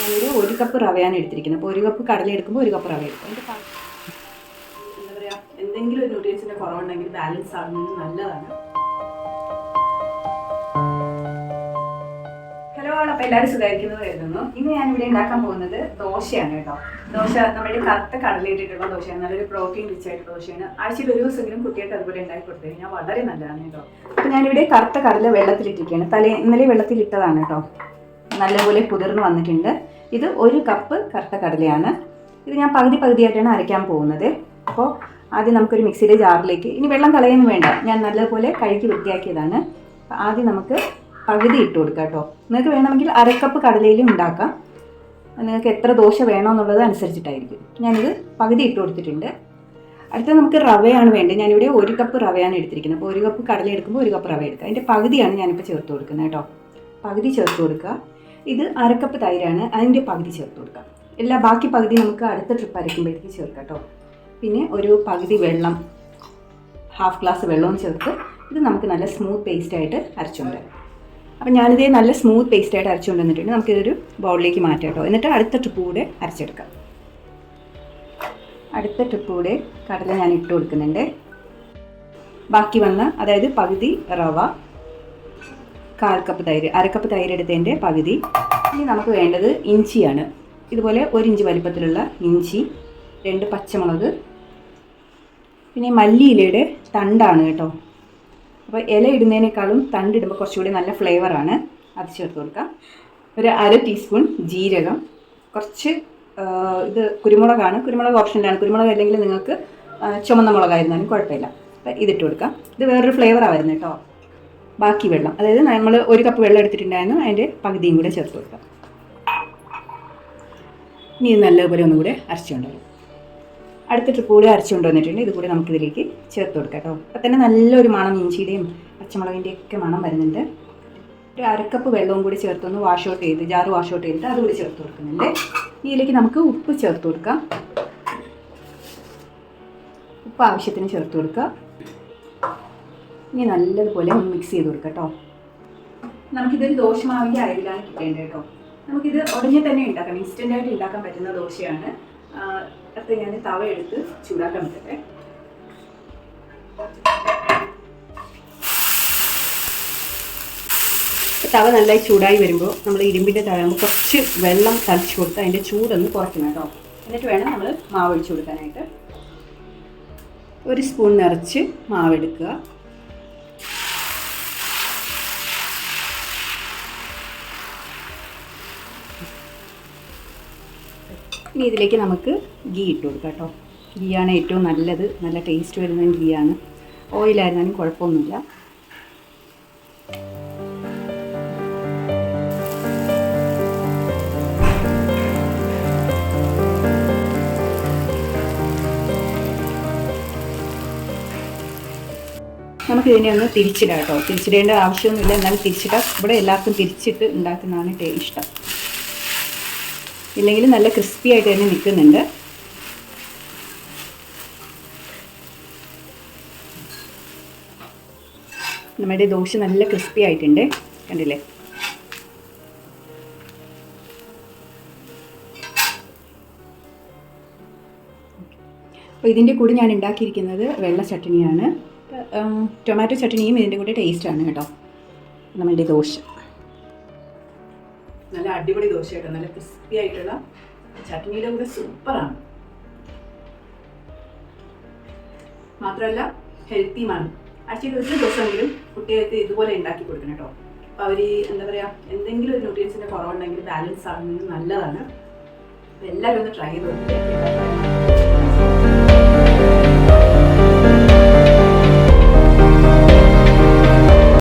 ഞാനൊരു ഒരു കപ്പ് റവയാണ് എടുത്തിരിക്കുന്നത്. അപ്പോൾ ഒരു കപ്പ് കടല എടുക്കുമ്പോൾ ഒരു കപ്പ് റവ എടുക്കും. എന്താ പറയുക എന്തെങ്കിലും ഒരു ന്യൂട്രിയൻസിന്റെ കുറവുണ്ടെങ്കിൽ ബാലൻസ് ആകുന്നത് നല്ലതാണ്. ഹലോ അപ്പോൾ എല്ലാവരും സുഖമായിരിക്കുന്നത് കരുതുന്നു. ഇന്ന് ഞാൻ ഇവിടെ ഉണ്ടാക്കാൻ പോകുന്നത് ദോശയാണ് കേട്ടോ. ദോശ നമ്മുടെ കറുത്ത കടലയിട്ടിട്ടുള്ള ദോശയാണ്. നല്ലൊരു പ്രോട്ടീൻ റിച്ച് ആയിട്ടുള്ള ദോശയാണ്. ആഴ്ചയിൽ ഒരു ദിവസമെങ്കിലും കുട്ടികൾക്ക് അതുപോലെ ഉണ്ടാക്കി കൊടുത്തു കഴിഞ്ഞാൽ വളരെ നല്ലതാണ് കേട്ടോ. അപ്പോൾ ഞാനിവിടെ കറുത്ത കടല വെള്ളത്തിലിട്ടിരിക്കുകയാണ്. തലേ ഇന്നലെ വെള്ളത്തിലിട്ടതാണ് കേട്ടോ. നല്ലപോലെ കുതിർന്ന് വന്നിട്ടുണ്ട്. ഇത് ഒരു കപ്പ് കറുത്ത കടലയാണ്. ഇത് ഞാൻ പകുതി പകുതിയായിട്ടാണ് അരയ്ക്കാൻ പോകുന്നത്. അപ്പോൾ ആദ്യം നമുക്കൊരു മിക്സിയുടെ ജാറിലേക്ക് ഇനി വെള്ളം കളയൊന്നും വേണ്ട. ഞാൻ നല്ലപോലെ കഴുകി വൃത്തിയാക്കിയതാണ്. ആദ്യം നമുക്ക് പകുതി ഇട്ട് കൊടുക്കാം കേട്ടോ. നിങ്ങൾക്ക് വേണമെങ്കിൽ അരക്കപ്പ് കടലയിലും ഉണ്ടാക്കാം. നിങ്ങൾക്ക് എത്ര ദോശ വേണമെന്നുള്ളത് അനുസരിച്ചിട്ടായിരിക്കും. ഞാനിത് പകുതി ഇട്ട് കൊടുത്തിട്ടുണ്ട്. അടുത്ത നമുക്ക് റവയാണ് വേണ്ടത്. ഞാനിവിടെ ഒരു കപ്പ് റവയാണ് എടുത്തിരിക്കുന്നത്. അപ്പോൾ ഒരു കപ്പ് കടല എടുക്കുമ്പോൾ ഒരു കപ്പ് റവ എടുക്കുക അതിന്റെ പകുതിയാണ് ഞാനിപ്പോൾ ചേർത്ത് കൊടുക്കുന്നത് കേട്ടോ. പകുതി ചേർത്ത് കൊടുക്കുക. ഇത് അരക്കപ്പ് തൈരാണ്. അതിന്റെ പകുതി ചേർത്ത് കൊടുക്കാം. എല്ലാ ബാക്കി പകുതി നമുക്ക് അടുത്ത ട്രിപ്പ് അരക്കുമ്പോഴത്തേക്ക് ചേർക്കാം കേട്ടോ. പിന്നെ ഒരു പകുതി വെള്ളം ഹാഫ് ഗ്ലാസ് വെള്ളവും ചേർത്ത് ഇത് നമുക്ക് നല്ല സ്മൂത്ത് പേസ്റ്റായിട്ട് അരച്ചുകൊണ്ട് വരാം അപ്പം ഞാനിതേ നല്ല സ്മൂത്ത് പേസ്റ്റായിട്ട് അരച്ചുകൊണ്ട് വന്നിട്ടുണ്ട് നമുക്കിതൊരു ബൗളിലേക്ക് മാറ്റാം കേട്ടോ. എന്നിട്ട് അടുത്ത ട്രിപ്പ് കൂടെ അരച്ചെടുക്കാം. അടുത്ത ട്രിപ്പ് കൂടെ കടല ഞാൻ ഇട്ട് കൊടുക്കുന്നുണ്ട്. ബാക്കി വന്ന അതായത് പകുതി റവ കാൽ കപ്പ് തൈര് അരക്കപ്പ് തൈര് എടുത്തതിന്റെ പകുതി. ഇനി നമുക്ക് വേണ്ടത് ഇഞ്ചിയാണ്. ഇതുപോലെ ഒരു ഇഞ്ച് വലിപ്പത്തിലുള്ള ഇഞ്ചി രണ്ട് പച്ചമുളക്. പിന്നെ മല്ലിയിലയുടെ തണ്ടാണ് കേട്ടോ. അപ്പോൾ ഇല ഇടുന്നതിനേക്കാളും തണ്ടിടുമ്പോൾ കുറച്ചുകൂടി നല്ല ഫ്ലേവറാണ് അത് ചേർത്ത് കൊടുക്കാം. ഒരു അര ടീസ്പൂൺ ജീരകം. കുറച്ച് ഇത് കുരുമുളകാണ്. കുരുമുളക് ഓപ്ഷനിലാണ് കുരുമുളക് അല്ലെങ്കിൽ നിങ്ങൾക്ക് ചുമന്ന മുളകായിരുന്നാലും കുഴപ്പമില്ല. അപ്പം ഇതിട്ട് കൊടുക്കാം. ഇത് വേറൊരു ഫ്ലേവറാണ് വരുന്നത് കേട്ടോ. ബാക്കി വെള്ളം. അതായത് നമ്മൾ ഒരു കപ്പ് വെള്ളം എടുത്തിട്ടുണ്ടായിരുന്നു. അതിന്റെ പകുതിയും കൂടെ ചേർത്ത് കൊടുക്കാം. ഇനി നല്ലപോലെ ഒന്നും കൂടെ അരച്ചുകൊണ്ടുവരും അടുത്ത ട്രിപ്പ് കൂടി അരച്ചുകൊണ്ട് വന്നിട്ടുണ്ട് ഇതുകൂടെ കൂടി നമുക്കിതിലേക്ക് ചേർത്ത് കൊടുക്കാം കേട്ടോ. അപ്പം തന്നെ നല്ലൊരു മണം ഇഞ്ചിയുടെയും പച്ചമുളകിന്റെ ഒക്കെ മണം വരുന്നുണ്ട്. ഒരു അരക്കപ്പ് വെള്ളവും കൂടി ചേർത്തൊന്ന് വാഷ് ഔട്ട് ചെയ്ത് ജാറ് വാഷ് ഔട്ട് ചെയ്തിട്ട് അതുകൂടി ചേർത്ത് കൊടുക്കുന്നുണ്ട്. ഇതിലേക്ക് നമുക്ക് ഉപ്പ് ചേർത്ത് കൊടുക്കാം. ഉപ്പ് ആവശ്യത്തിന് ചേർത്ത് കൊടുക്കുക ഇനി നല്ലതുപോലെ മിക്സ് ചെയ്ത് കൊടുക്കാം കേട്ടോ. നമുക്കിതൊരു ദോശമാവിന്റെ അളവിലാണ് കിട്ടേണ്ടത് കേട്ടോ. നമുക്കിത് ഉടനെ തന്നെ ഉണ്ടാക്കാം ഇൻസ്റ്റന്റ് ആയിട്ട് ഉണ്ടാക്കാൻ പറ്റുന്ന ദോശയാണ്. അപ്പം ഞാൻ തവ എടുത്ത് ചൂടാക്കാൻ പറ്റട്ടെ. തവ നന്നായി ചൂടായി വരുമ്പോൾ നമ്മൾ ഇരുമ്പിന്റെ തവയാകുമ്പോൾ കുറച്ച് വെള്ളം തളിച്ച് കൊടുത്ത് അതിന്റെ ചൂടൊന്ന് കുറയ്ക്കണം കേട്ടോ. എന്നിട്ട് വേണം നമ്മൾ മാവ് ഒഴിച്ചു കൊടുക്കാനായിട്ട്. ഒരു സ്പൂൺ നിറച്ച് മാവ് ഇനി ഇതിലേക്ക് നമുക്ക് ഗീ ഇട്ട് കൊടുക്കാം കേട്ടോ. ഗീയാണ് ഏറ്റവും നല്ലത്. നല്ല ടേസ്റ്റ് വരുന്ന ഗീയാണ് ഓയിലായിരുന്നാലും കുഴപ്പമൊന്നുമില്ല. നമുക്ക് ഇതിനെ ഒന്ന് തിരിച്ചിടാം കേട്ടോ. തിരിച്ചിടേണ്ട ആവശ്യമൊന്നുമില്ല. എന്നാലും തിരിച്ചിടാം. ഇവിടെ എല്ലാവർക്കും തിരിച്ചിട്ട് ഉണ്ടാക്കുന്നതാണ് ഇഷ്ടം. ഇല്ലെങ്കിൽ നല്ല ക്രിസ്പി ആയിട്ട് തന്നെ നിൽക്കുന്നുണ്ട്. നമ്മുടെ ദോശ നല്ല ക്രിസ്പി ആയിട്ടുണ്ട്. കണ്ടില്ലേ? അപ്പോൾ ഇതിന്റെ കൂടെ ഞാൻ ഉണ്ടാക്കിയിരിക്കുന്നത് വെള്ള ചട്നിയാണ്. ടൊമാറ്റോ ചട്നിയും ഇതിന്റെ കൂടെ ടേസ്റ്റാണ് കേട്ടോ. നമ്മളുടെ ദോശ. നല്ല അടിപൊളി ദോശയായിട്ട് നല്ല ക്രിസ്പി ആയിട്ടുള്ള ചട്നിയുടെ കൂടെ സൂപ്പറാണ്. മാത്രമല്ല ഹെൽത്തിയുമാണ് ആഴ്ചയിൽ ഒരു ദിവസമെങ്കിലും കുട്ടികൾക്ക് ഇതുപോലെ ഉണ്ടാക്കി കൊടുക്കണം കേട്ടോ. അപ്പോൾ അവർ എന്താ പറയുക എന്തെങ്കിലും ഒരു ന്യൂട്രിയൻസിന്റെ കുറവുണ്ടെങ്കിൽ ബാലൻസ് ആകുന്നത് നല്ലതാണ്. എല്ലാവരും ഒന്ന് ട്രൈ ചെയ്ത് നോക്കുക